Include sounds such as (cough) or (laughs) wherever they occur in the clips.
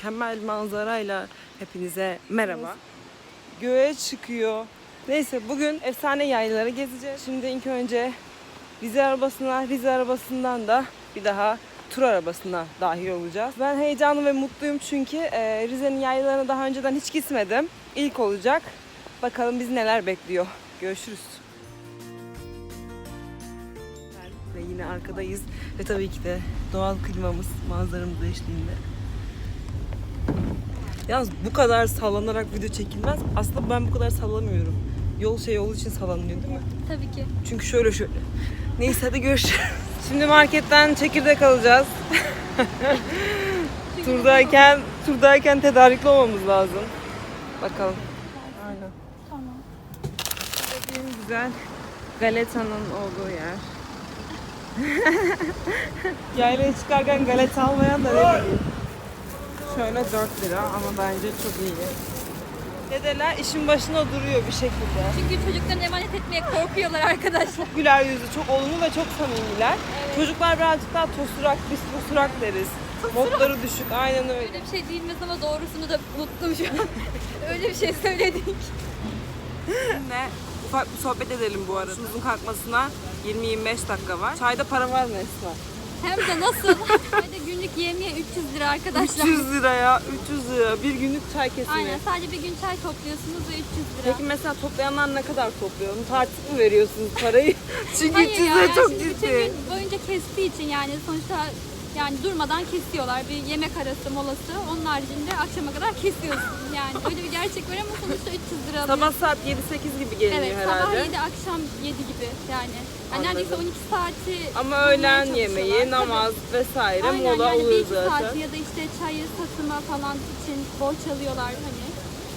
mükemmel manzarayla hepinize merhaba. Göğe çıkıyor. Neyse bugün efsane yaylaları gezeceğiz. Şimdi ilk önce Rize arabasına, Rize arabasından da bir daha tur arabasına dahil olacağız. Ben heyecanlı ve mutluyum çünkü e, Rize'nin yaylalarına daha önceden hiç gitmedim. İlk olacak. Bakalım bizi neler bekliyor. Görüşürüz. Ve yine arkadayız ve tabii ki de doğal klimamız manzaramız eşliğinde. Yalnız bu kadar sallanarak video çekilmez. Aslında ben bu kadar sallamıyorum. Yol şey olduğu için sallanıyor değil mi? Tabii ki. Çünkü şöyle şöyle. Neyse hadi görüşürüz. Şimdi marketten çekirdek alacağız. (laughs) turdayken, turdayken tedarikli olmamız lazım. Bakalım. Aynen. Tamam. Güzel galetanın olduğu yer. (laughs) Yaylaya çıkarken galeta almayan da ne bileyim. Şöyle 4 lira ama bence çok iyi. Dedeler işin başında duruyor bir şekilde. Çünkü çocuklarını emanet etmeye korkuyorlar arkadaşlar. Çok güler yüzlü, çok olumlu ve çok samimiler. Çocuklar birazcık daha tosurak, biz tosurak deriz. Modları düşük, aynen öyle. Öyle bir şey değilmez ama doğrusunu da unuttum şu an. (laughs) Öyle bir şey söyledik. Sizinle ufak bir sohbet edelim bu arada. Uzun kalkmasına 20-25 dakika var. Çayda para var mı Esma? Hem de nasıl? Hadi günlük yemeye 300 lira arkadaşlar. 300 lira ya, 300 lira. Bir günlük çay kesimi. Aynen sadece bir gün çay topluyorsunuz ve 300 lira. Peki mesela toplayanlar ne kadar topluyor? Onu tartıp mı veriyorsunuz parayı? (laughs) Çünkü Hayır 300 ya, lira yani çok şimdi bütün ciddi. gün boyunca kestiği için yani sonuçta yani durmadan kesiyorlar. Bir yemek arası molası. Onun haricinde akşama kadar kesiyorsun. Yani öyle bir gerçek var ama sonuçta 300 lira alıyor. Sabah saat 7-8 gibi geliniyor Evet herhalde. sabah 7 akşam 7 gibi yani. yani neredeyse 12 saati Ama bulmaya öğlen çalışıyorlar. yemeği, Tabii. namaz vesaire Aynen mola yani bir oluyor iki zaten. saati ya da işte çayı satıma falan için borç alıyorlar hani.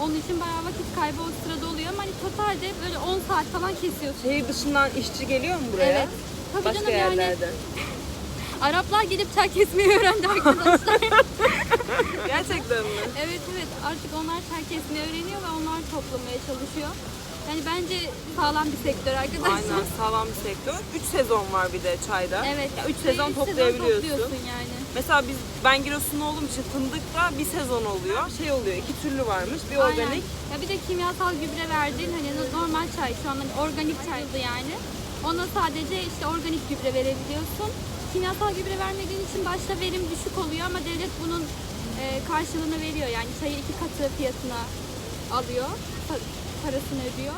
Onun için bayağı vakit kaybı o sırada oluyor ama hani totalde böyle 10 saat falan kesiyorsun. Şehir dışından işçi geliyor mu buraya? Evet. Tabii Başka canım yani. Araplar gelip çay kesmeyi öğrendi arkadaşlar. (laughs) Gerçekten mi? evet evet artık onlar çay kesmeyi öğreniyor ve onlar toplamaya çalışıyor. Yani bence sağlam bir sektör arkadaşlar. Aynen sağlam bir sektör. 3 sezon var bir de çayda. Evet. 3 Ve sezon üç toplayabiliyorsun. topluyorsun yani. Mesela biz ben Giresunlu olduğum için fındıkta bir sezon oluyor. Şey oluyor iki türlü varmış. Bir Aynen. organik. Ya bir de kimyasal gübre verdiğin hani normal çay şu an hani organik çaydı yani. Ona sadece işte organik gübre verebiliyorsun. Kimyasal gübre vermediğin için başta verim düşük oluyor ama devlet bunun e, karşılığını veriyor. Yani çayı iki katı fiyatına alıyor. pa- Parasını ödüyor.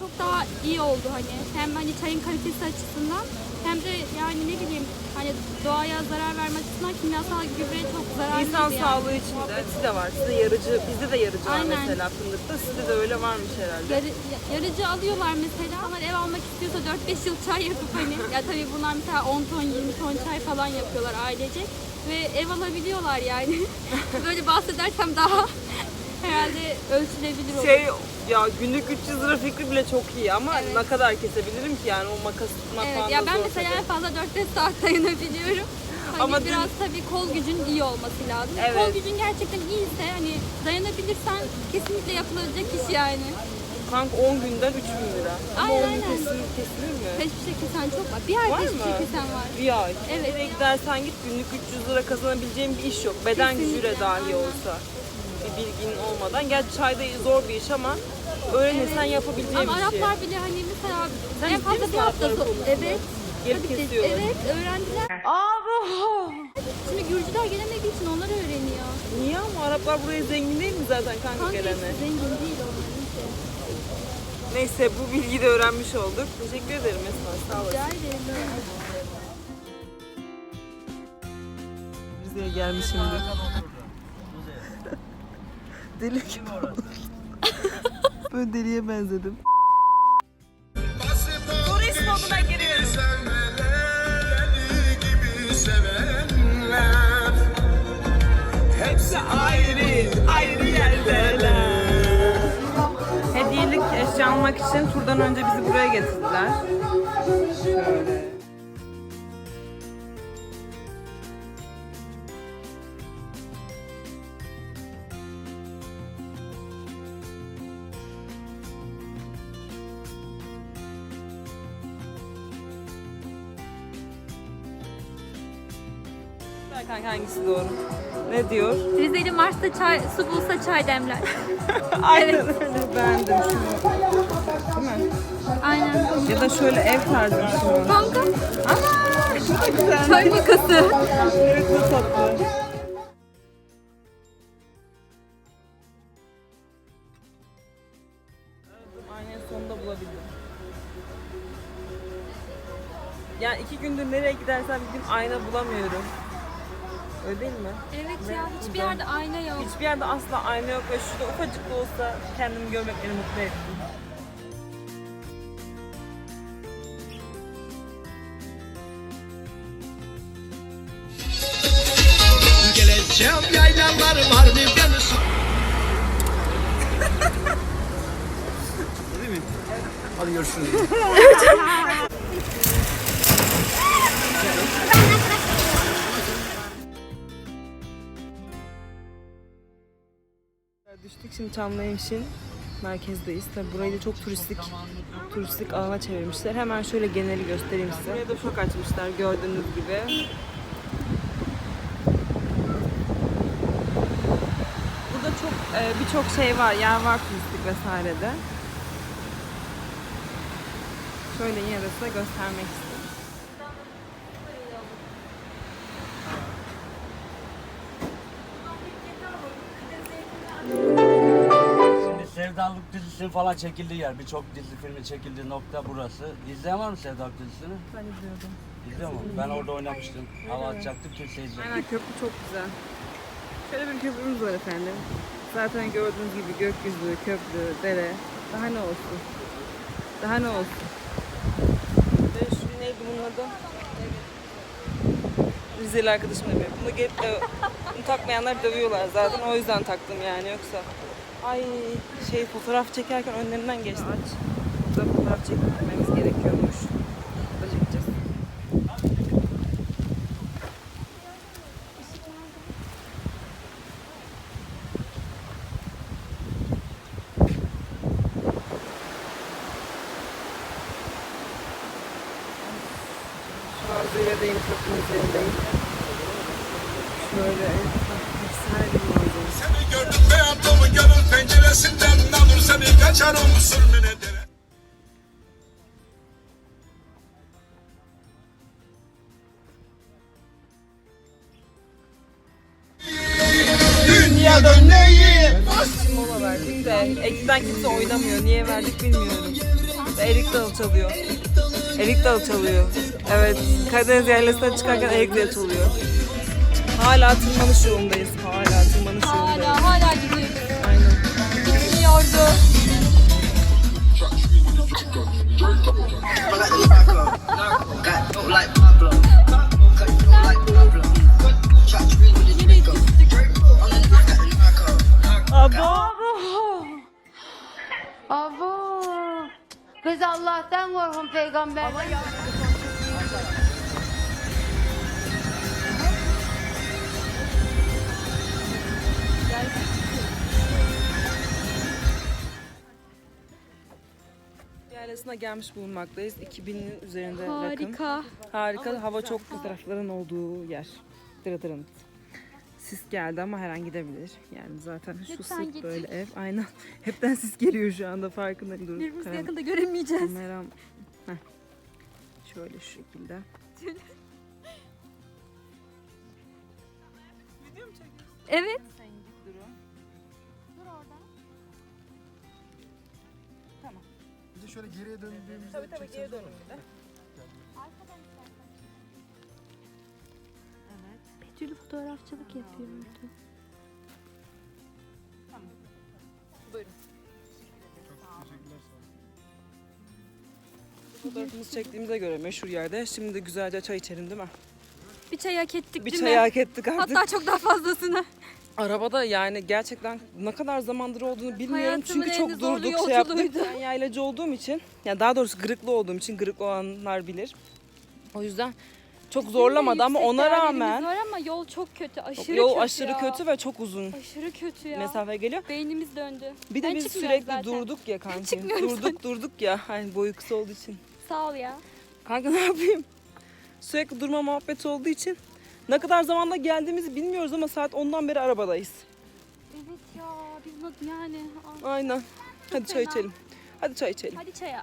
Çok daha iyi oldu hani. Hem hani çayın kalitesi açısından hem de yani ne bileyim hani doğaya zarar verme açısından kimyasal gübre çok zararlı. İnsan yani. sağlığı için de de var. Sizde yarıcı, bizde de yarıcı var Aynen. mesela fındıkta. Sizde de öyle varmış herhalde. Yarı, yarıcı alıyorlar mesela. Onlar ev almak istiyorsa 4-5 yıl çay yapıp hani (laughs) ya tabii bunlar mesela 10 ton 20 ton çay falan yapıyorlar ailece ve ev alabiliyorlar yani. (laughs) Böyle bahsedersem daha herhalde ölçülebilir olur. Şey ya günlük 300 lira fikri bile çok iyi ama Evet. ne kadar kesebilirim ki yani o makas tutmak Evet falan ya da ben zor mesela tabii. en fazla 4-5 saat (laughs) dayanabiliyorum. Hani Ama dün- biraz tabii kol gücün iyi olması lazım. Evet. Kol gücün gerçekten iyiyse hani dayanabilirsen kesinlikle yapılacak iş yani. Kanka 10 günden 3000 lira. Ama Aynen, 10 gün aynen. kesilir, kesilir mi? Peş peşe kesen çok var. Bir ay Var peş mı? peşe kesen var. Bir ay. Evet. Nereye gidersen git günlük 300 lira kazanabileceğin bir iş yok. Beden Kesinlikle, gücüyle dahi aynen. olsa. Bir bilgin olmadan. Gerçi çayda zor bir iş ama öğrenirsen yapabileceğin Ama bir şey. Araplar bile hani mesela Sen en ciddi fazla misin bir hafta Arapların konusunda? Evet. Gelip Tabii ki- kesiyorlar. Evet öğrendiler. Şimdi Gürcüler gelemediği için onlar öğreniyor. Niye ama Araplar buraya zengin değil mi zaten kanka Kanka gelene? hepsi zengin değil onların ki. Neyse bu bilgiyi de öğrenmiş olduk. Teşekkür ederim Esma. Sağ olasın. Rica ederim. Rize'ye gelmişimdir. Deli gibi oldum. Böyle deliye benzedim. Turist moduna giriyoruz. gibi sevenler Hepsi ayrı, ayrı yerdeler Hediyelik eşya almak için turdan önce bizi buraya getirdiler. Şöyle. Kanka hangisi doğru? Ne diyor? Rizeli Mars'ta çay, su bulsa çay demler. (laughs) Aynen öyle beğendim şunu. Değil mi? Aynen. Ya da şöyle ev tarzı bir şey var. Kanka şu da güzel. çay makası. Evet bu tatlı. Aynen sonunda bulabildim. Yani iki gündür nereye gidersem gideyim ayna bulamıyorum. Öyle değil mi? Evet ya hiçbir yerde ayna yok. Hiçbir yerde asla ayna yok ve şurada ufacık da olsa kendimi görmek beni mutlu etti. Geleceğim yaylalar var mı beni Değil mi? Hadi görüşürüz. (laughs) şimdi Çamlıhemşin merkezdeyiz. Tabii burayı da çok turistik turistik alana çevirmişler. Hemen şöyle geneli göstereyim size. Buraya da çok açmışlar gördüğünüz gibi. Burada çok e, birçok şey var, yer var turistik vesairede. Şöyle yine de size göstermek istedim. Sevdalık dizisi falan çekildiği yer, birçok dizi filmi çekildiği nokta burası. İzleyen var mı Sevdalık dizisini? Ben izliyordum. İzliyor mu? Ben orada oynamıştım. Hava atacaktık, kimse izlemiyor. Aynen köprü çok güzel. Şöyle bir köprümüz var efendim. Zaten gördüğünüz gibi gökyüzü, köprü, dere. Daha ne olsun? Daha ne olsun? Ve şu neydi bunun adı? Rizeli arkadaşım demiyor. Bunu gelip de bunu takmayanlar dövüyorlar zaten. O yüzden taktım yani yoksa. Ay şey fotoğraf çekerken önlerinden geçti. Aç. Fotoğraf çekmemiz gerekiyormuş. Erik Dalı çalıyor. Erik Dalı çalıyor. Evet, Karadeniz yaylasına çıkarken Erik Dalı çalıyor. Hala tırmanış yolundayız. Hala tırmanış yolundayız. Hala hala gidiyoruz. Aynen. Bitmiyordu. Abo. Kız Allah'tan korkun peygamber. Yaylasına gelmiş bulunmaktayız. 2000'in üzerinde rakım. Harika. Harika. Hava çok fotoğrafların olduğu yer. Dırıdırın. Sis geldi ama her an gidebilir. Yani zaten şu Lütfen sık git. böyle ev. Aynen. (laughs) Hepten sis geliyor şu anda farkındayım. Dur, Birbirimizi kameram- yakında göremeyeceğiz. Kameram. Heh. Şöyle şu şekilde. Evet. Bir de şöyle geriye döndüğümüzde Tabii tabii geri dönün bir de. Betül'ü fotoğrafçılık yapıyordu. Buyurun. Fotoğrafımızı çektiğimize göre meşhur yerde. Şimdi güzelce çay içelim değil mi? Bir çay hak ettik Bir değil çay mi? hak ettik artık. Hatta çok daha fazlasını. Arabada yani gerçekten ne kadar zamandır olduğunu bilmiyorum. Hayatımın Çünkü en çok zorlu durduk şey yaptık. yolculuğuydu. Ben yaylacı olduğum için, yani daha doğrusu gırıklı olduğum için, gırıklı olanlar bilir. O yüzden çok zorlamadı ama Yüksek ona değerlerimiz rağmen var ama yol çok kötü. Aşırı yol kötü aşırı ya. kötü ve çok uzun Aşırı kötü ya. mesafe geliyor. Beynimiz döndü. Bir de Ben biz çıkmıyorum sürekli zaten. durduk ya kanki. çıkmıyorum Durduk durduk ya. Hani boyu kısa olduğu için. Sağ ol ya. Kanka (laughs) ne yapayım? Sürekli durma muhabbeti olduğu için Ne kadar zamanda geldiğimizi bilmiyoruz ama saat 10'dan beri arabadayız. Evet ya biz nasıl yani? Aa, Aynen. Hadi çay fena. içelim. Hadi çay içelim. Hadi çaya.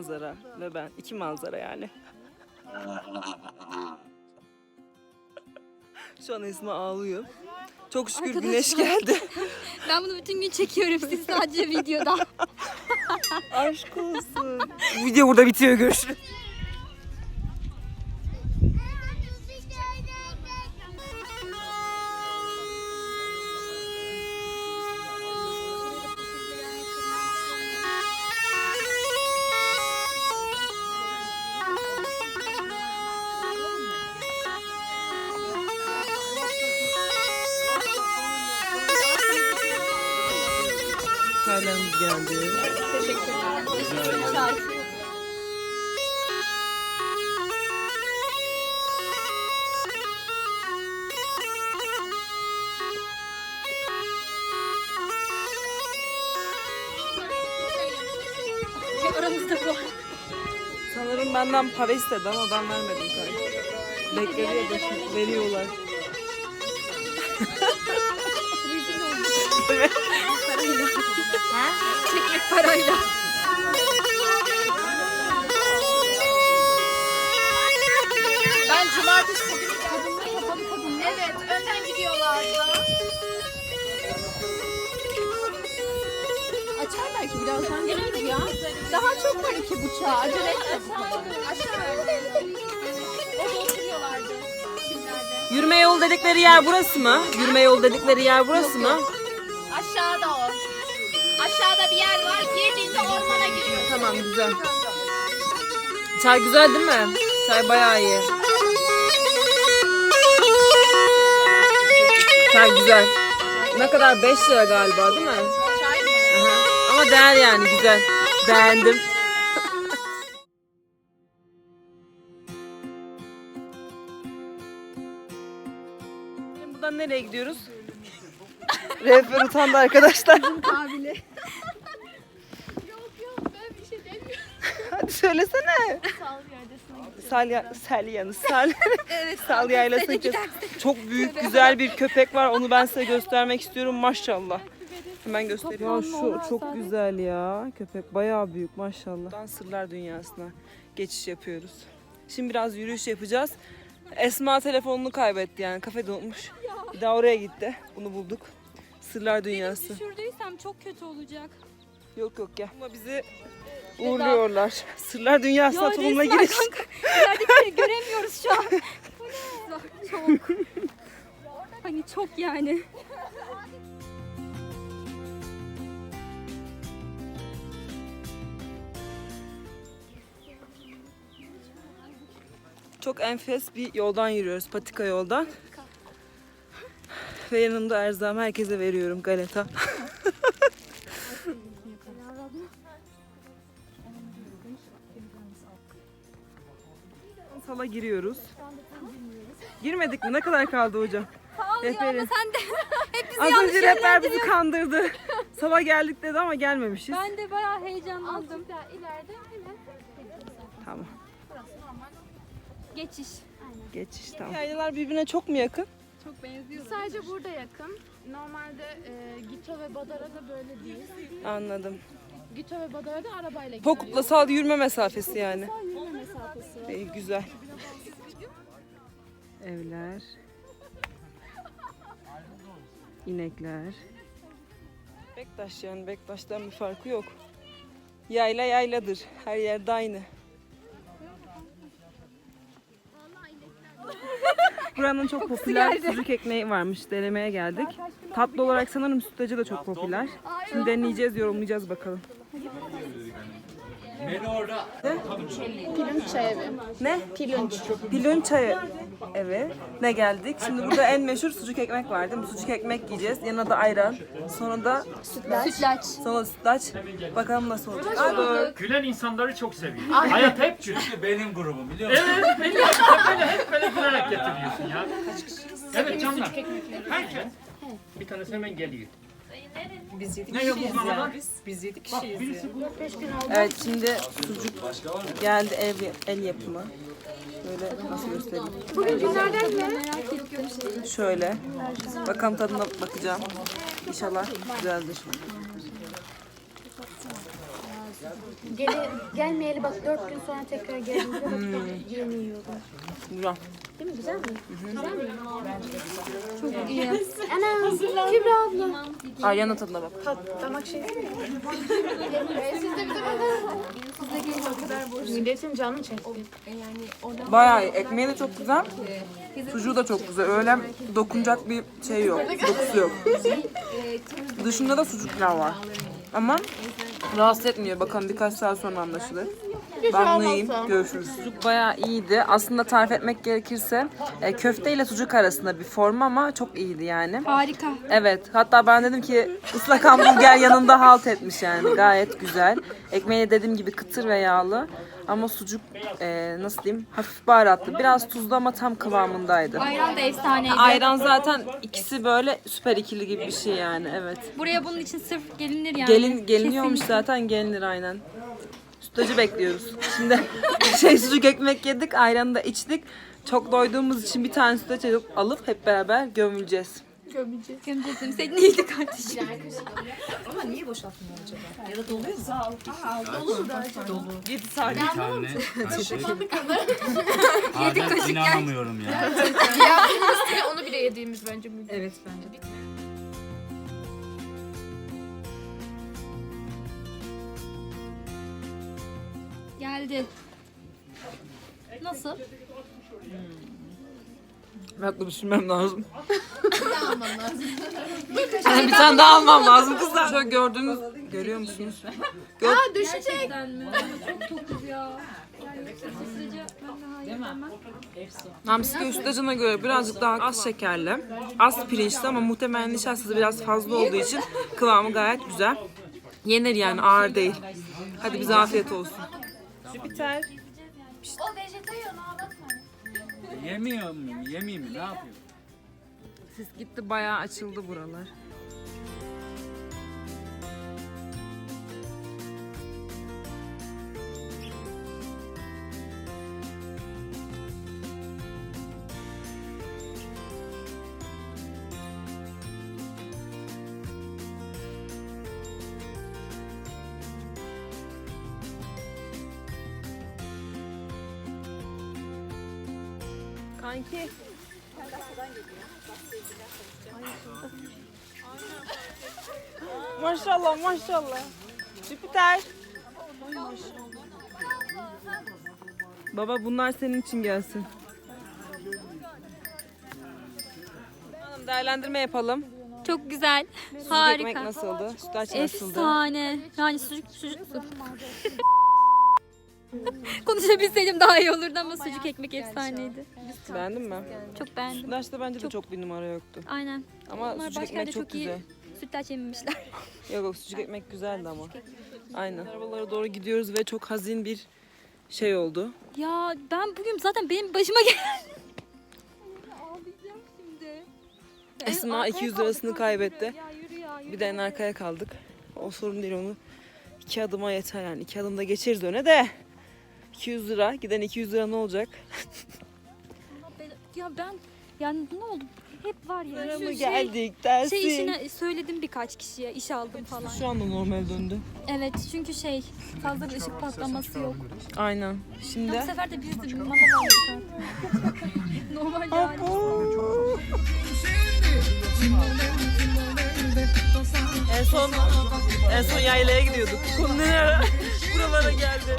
Manzara ve ben. iki manzara yani. (laughs) Şu an Esma ağlıyor. Çok şükür güneş geldi. (laughs) Ben bunu bütün gün çekiyorum siz sadece videoda. (laughs) Aşk olsun. Video burada bitiyor. Görüşürüz. Geldi. Aramızda bu. Sanırım benden para istedi ama ben vermedim kanka. Bekledi ya da şimdi veriyorlar. Çekmek parayla. Ben cumartesi günü kadınla kapalı. Evet, önden gidiyorlardı. Açar belki birazdan gelir ya. Daha çok var iki buçuğa. Acele etme? Yürüme yol dedikleri yer burası mı? Yürüme yol dedikleri yer burası mı? Tamam güzel. Çay güzel değil mi? Çay bayağı iyi. Çay güzel. Ne kadar? 5 lira galiba değil mi? Çay mı? Aha. Ama değer yani güzel. Beğendim. Buradan nereye gidiyoruz? Rehber utandı arkadaşlar. Abile. Yok yok ben bir şey demiyorum. Hadi (laughs) söylesene. Salya, Salyanız, Sal, (laughs) Evet. Sal yaylasına gideceğiz. Çok büyük, güzel bir köpek var. Onu ben size göstermek istiyorum. Maşallah. Hemen göstereyim. Ya şu çok güzel ya. Köpek bayağı büyük maşallah. Buradan sırlar dünyasına geçiş yapıyoruz. Şimdi biraz yürüyüş yapacağız. Esma telefonunu kaybetti yani. Kafede unutmuş. Bir daha oraya gitti. Bunu bulduk. Sırlar dünyası. Düşürdüysem çok kötü olacak. Yok yok gel. Ama bizi uğurluyorlar. Sırlar dünyasına resmen giriş. kanka, İleridekileri göremiyoruz şu an. Çok. Hani çok yani. Çok enfes bir yoldan yürüyoruz. Patika yoldan. Ve yanımda erzağım herkese veriyorum galeta. Sala giriyoruz. Girmedik mi? Ne kadar kaldı hocam? Ama Rehberim. sen de (laughs) hep bizi Az yanlış önce rehber bizi kandırdı. (laughs) Sabah geldik dedi ama gelmemişiz. Ben de bayağı heyecanlandım. Azıcık daha ileride hemen. Tamam. Geçiş. Geçiş tamam. Yaylalar birbirine çok mu yakın? Çok benziyor. Sadece burada yakın. Normalde e, Gito ve Badara'da böyle değil. Anladım. Gito ve Badara'da arabayla gidiyor. Pokut'la sal yürüme mesafesi yani. Yürüme var. İyi, güzel. Evler. İnekler. Bektaş yani Bektaş'tan bir farkı yok. Yayla yayladır. Her yerde aynı. Buranın çok popüler sucuk ekmeği varmış. Denemeye geldik. Tatlı olarak sanırım sütlacı da çok popüler. Şimdi deneyeceğiz, yorumlayacağız bakalım. Pilünç çay evi. Ne? Pilunç. Pilunç çayı evi. Ne geldik? Şimdi burada en meşhur sucuk ekmek var değil mi? Sucuk ekmek yiyeceğiz. Yanına da ayran. Sonra da Sütlaç. sonra sütlaç. Bakalım nasıl olacak. Olur. Gülen insanları çok seviyorum. Hayat hep gül. benim grubum biliyor musun? Evet, beni hep böyle, hep böyle gülerek getiriyorsun ya. Evet canlar. Herkes. Bir tanesi hemen geliyor. Biz yok kişiyiz ya. Biz, biz yedik kişiyiz ya. Evet şimdi sucuk geldi ev el yapımı. Böyle nasıl göstereyim? Bugün günlerden ne? Şöyle. Bakalım tadına bakacağım. İnşallah güzeldir. Gele, gelmeyeli bak 4 gün sonra tekrar geldiğinde bak yeni yiyorum. Güzel. Değil mi? Güzel mi? Güzel mi? Çok iyi. (laughs) Ana Kübra abla. Arya'nın tadına bak. Tat, damak şey değil mi? (laughs) Siz de bize bakın. Milletin canı çekti. Bayağı iyi. Ekmeği de çok güzel. Sucuğu da çok güzel. Öyle dokunacak bir şey yok. Dokusu yok. Dışında da sucuk pilav var. Ama rahatsız etmiyor. Bakalım birkaç saat sonra anlaşılır. Ben yiyeyim. Görüşürüz. Sucuk bayağı iyiydi. Aslında tarif etmek gerekirse e, köfte ile sucuk arasında bir form ama çok iyiydi yani. Harika. Evet. Hatta ben dedim ki ıslak hamburger yanında halt etmiş yani. Gayet güzel. Ekmeği dediğim gibi kıtır ve yağlı. Ama sucuk e, nasıl diyeyim hafif baharatlı. Biraz tuzlu ama tam kıvamındaydı. Ayran da efsaneydi. Ayran zaten ikisi böyle süper ikili gibi bir şey yani evet. Buraya bunun için sırf gelinir yani. Gelin geliniyormuş zaten gelinir aynen. Sütlacı bekliyoruz. Şimdi (laughs) şey sucuk ekmek yedik, ayranı da içtik. Çok doyduğumuz için bir tane sütlaç alıp, alıp hep beraber gömüleceğiz. Gömecektim. Senin neydi kardeşim? Ama niye boşaltmıyor acaba? Ya da doluyor mu? 7 saat. Bir tane. Adet (laughs) inanamıyorum ya. Üstüne onu bile yediğimiz bence mümkün. Evet bence. Geldi. Nasıl? Ben de düşünmem lazım. (laughs) Yani bir tane daha almam lazım kızlar. Şöyle gördüğünüz, görüyor musunuz? Gerçekten mi? Çok tokuz ya. Yani sütlacı ben daha iyi yemem. Hamsi sütlacına göre birazcık daha az şekerli, az pirinçli ama muhtemelen nişastası biraz fazla olduğu için kıvamı gayet güzel. Yenir yani ağır değil. Hadi bize afiyet olsun. Jüpiter. O vejetaryen ağlatma. Yemiyor muyum? Yemeyeyim mi? Ne yapayım? Sis gitti bayağı açıldı buralar. Maşallah. Jüpiter. Baba bunlar senin için gelsin. Hanım değerlendirme yapalım. Çok güzel. Sucuk ekmek Harika. nasıldı? Sütlaç nasıldı? Efsane. Yani sucuk sucuk. (laughs) Konuşabilseydim daha iyi olurdu ama sucuk ekmek efsaneydi. Beğendin mi? Çok beğendim. Sütlaçta bence de çok bir numara yoktu. Aynen. Ama Onlar sucuk başka ekmek çok, çok iyi. güzel. Sütlaç yememişler. (laughs) Yok yok sucuk ekmek güzeldi ama. Aynen. Arabalara doğru gidiyoruz ve çok hazin bir şey oldu. Ya ben bugün zaten benim başıma şimdi. (laughs) Esma arkaya 200 kaldık, lirasını kaybetti. Bir de en arkaya kaldık. O sorun değil onu. iki adıma yeter yani. iki adımda geçeriz öne de. 200 lira. Giden 200 lira ne olacak? Ya ben yani ne oldu? Hep var ya. Para şu mı şey- geldik dersin. Şey işine söyledim birkaç kişiye iş aldım falan. Şu anda normal döndü. Evet çünkü şey fazla bir ışık patlaması yok. Aynen. Şimdi Bu sefer de biz de mama verdik Normal yani. en son en son yaylaya gidiyorduk. Ara (laughs) buralara geldi.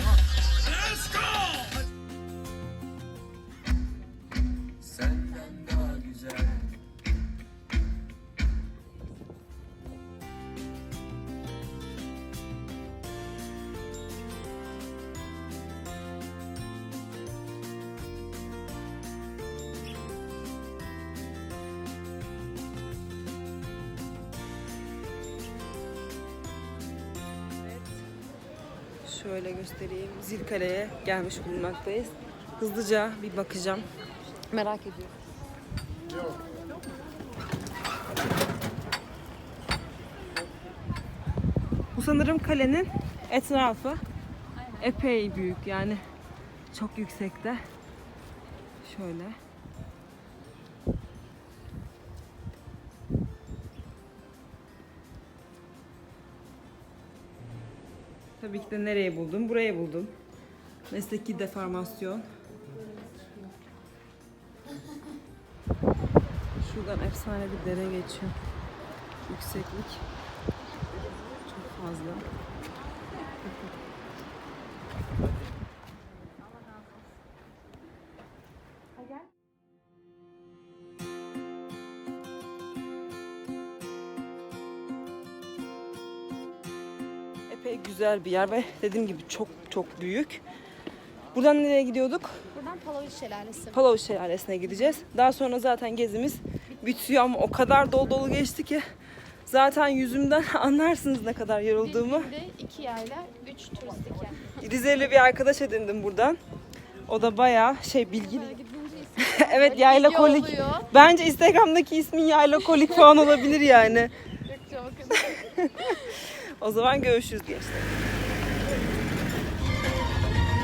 Şöyle göstereyim. Zilkale'ye gelmiş bulunmaktayız. Hızlıca bir bakacağım. Merak ediyorum. Bu sanırım kalenin etrafı. Epey büyük yani. Çok yüksekte. Şöyle. De nereye buldum? Burayı buldum. Mesleki deformasyon. Şuradan efsane bir dere geçiyor. Yükseklik çok fazla. Güzel bir yer ve dediğim gibi çok çok büyük. Buradan nereye gidiyorduk? Buradan Palavut Şelalesi. Palau Şelalesi'ne gideceğiz. Daha sonra zaten gezimiz bitiyor ama o kadar dolu dolu geçti ki zaten yüzümden (laughs) anlarsınız ne kadar yorulduğumu. Bir günde iki yayla, üç turistik yer. Rizeli bir arkadaş edindim buradan. O da bayağı şey bilgili. (laughs) Evet yayla bilgi kolik. oluyor. Bence Instagram'daki ismin yayla kolik falan olabilir yani. Bakın. O zaman görüşürüz gençler.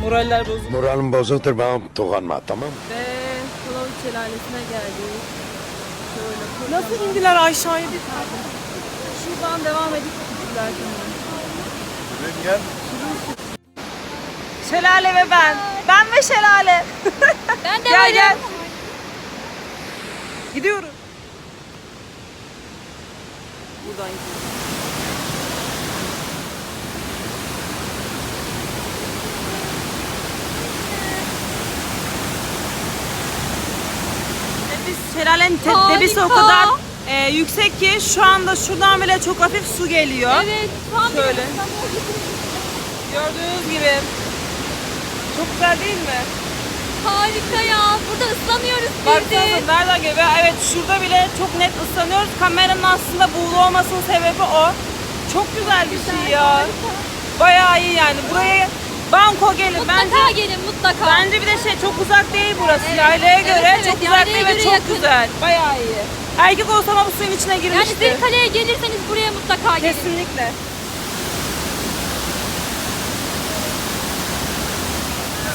Moraller bozuk. Moralim bozuktur bana dokunma tamam mı? Ve Palavut Şelalesi'ne geldik. Şöyle Nasıl indiler aşağıya bir Şuradan devam edip gittiler Gel. Şelale ve ben. Ben ve Şelale. Ben de (laughs) Gel gel. Gidiyoruz. Buradan gidiyoruz. Biz şelalenin te- Harika. debisi o kadar e, yüksek ki şu anda şuradan bile çok hafif su geliyor. Evet. Tam bir Şöyle. Gördüğünüz gibi. Çok güzel değil mi? Harika ya. Burada ıslanıyoruz. Baksanıza nereden geliyor? Evet şurada bile çok net ıslanıyoruz. Kameranın aslında buğulu olmasının sebebi o. Çok güzel bir şey ya. Bayağı iyi yani. Buraya banko gelin. Bence, Mutlaka gelin mutlaka. bence bir de şey çok uzak değil burası. Evet, Yaylaya evet, göre evet, çok uzak yaylaya değil ve çok yakın. güzel. Bayağı iyi. Erkek olsam ama bu suyun içine yani girmişti. bir kaleye gelirseniz buraya mutlaka gelin. Kesinlikle.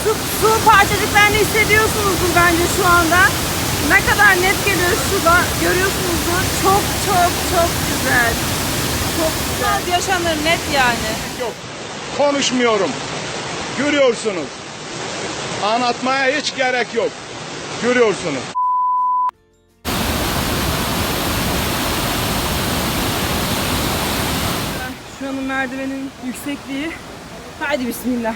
Su, su parçacıklarını hissediyorsunuzdur bence şu anda. Ne kadar net geliyor şurada görüyorsunuzdur. Çok çok çok güzel. Çok güzel. Yaşanır net yani. yok. Konuşmuyorum. Görüyorsunuz. Anlatmaya hiç gerek yok. Görüyorsunuz. Şuranın merdivenin yüksekliği. Haydi bismillah.